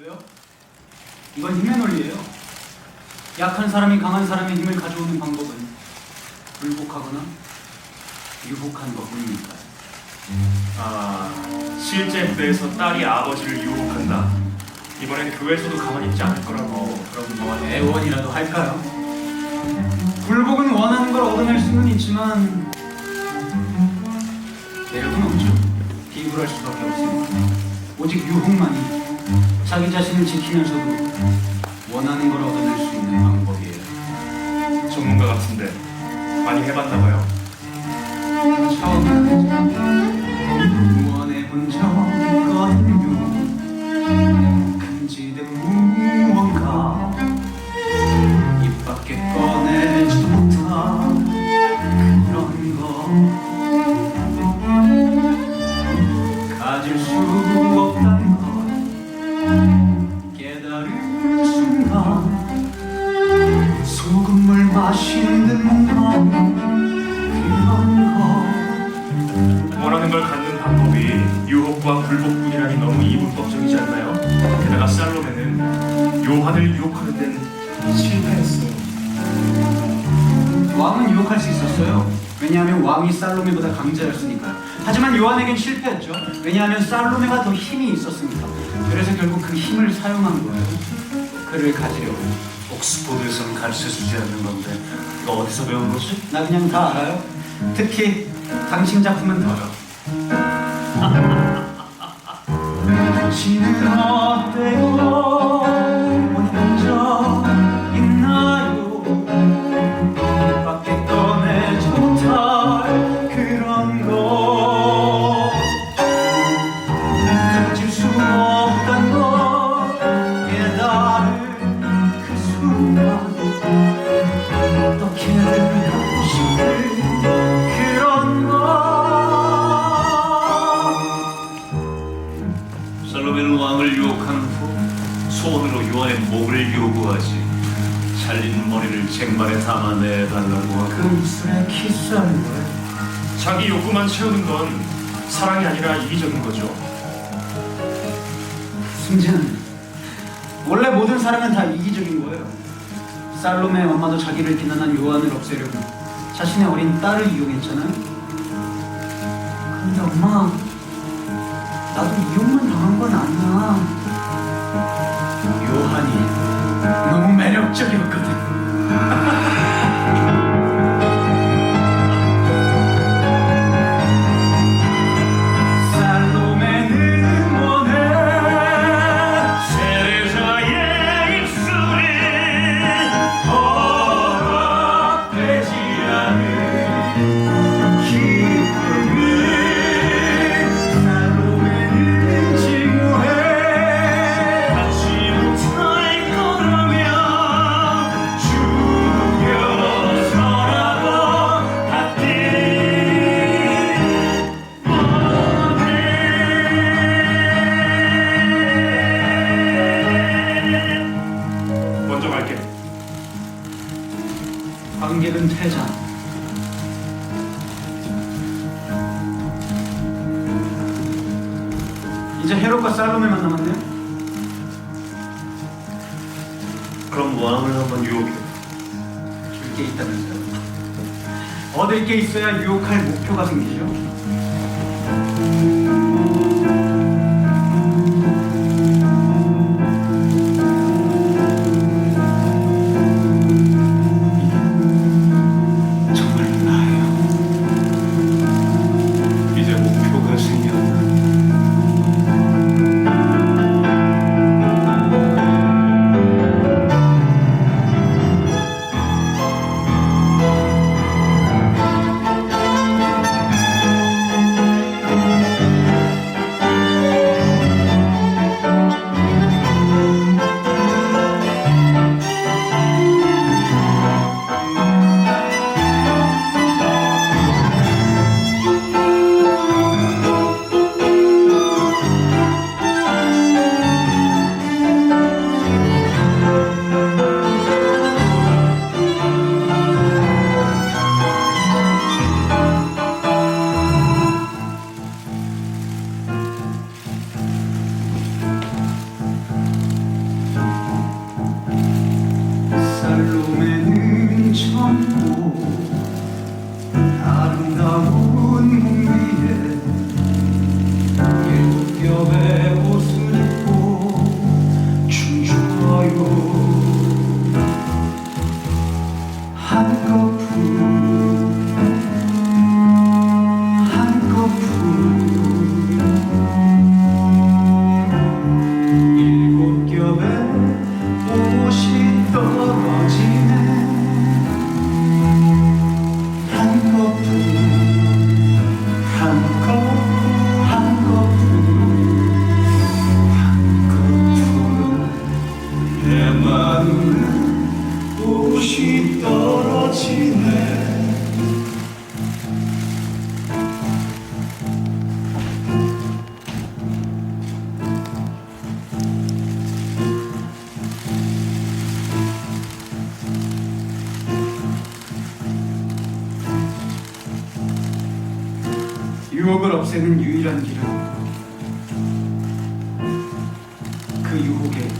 왜요? 이건 힘의 논리예요. 약한 사람이 강한 사람의 힘을 가져오는 방법은 불복하거나 유복하는 것뿐이니까요. 아, 실제 무대에서 딸이 아버지를 유혹한다. 이번엔 교회에서도 가만히 있지 않을 거라고. 그럼 뭐 애원이라도 할까요? 불복은 원하는 걸 얻어낼 수는 있지만 매력은 없죠. 비굴할 수밖에 없으니까. 오직 유혹만이 자기 자신을 지키면서도 원하는 걸 얻어낼 수 있는 방법이에요. 전문가 같은데 많이 해봤나 봐요. 유혹과 불복뿐이라니 너무 이분법적이지 않나요? 게다가 살로메는 요한을 유혹하는 데는 실패했어요. 왕은 유혹할 수 있었어요. 왜냐하면 왕이 살로메보다 강자였으니까요. 하지만 요한에겐 실패했죠. 왜냐하면 살로메가 더 힘이 있었으니까. 그래서 결국 그 힘을 사용한 거예요. 그를 가지려고. 옥스포드에서는 가르쳐 주지 않는 건데 이거 어디서 배운 거지? 나 그냥 다 알아요. 특히 당신 작품은 더요. 당신은 어때요? 왕을 유혹한 후 소원으로 요한의 목을 요구하지 잘린 머리를 쟁반에 담아내달라고 하고 그 입술에 키스하는 거예요 자기 욕구만 채우는 건 사랑이 아니라 이기적인 거죠. 승재는 원래 모든 사랑은 다 이기적인 거예요. 살롬의 엄마도 자기를 비난한 요한을 없애려고 자신의 어린 딸을 이용했잖아요. 근데 엄마 나도 이용만 당한 건 아니야. 요한이 너무 매력적이었거든 관객은 퇴장 이제 헤롯과 살로메만 남았네요 그럼 왕을 한번 유혹해. 줄게 있다면서요? 얻을 게 있어야 유혹할 목표가 생기죠 You're 눈에 옷이 떨어지네 유혹을 없애는 유일한 길은 그 유혹을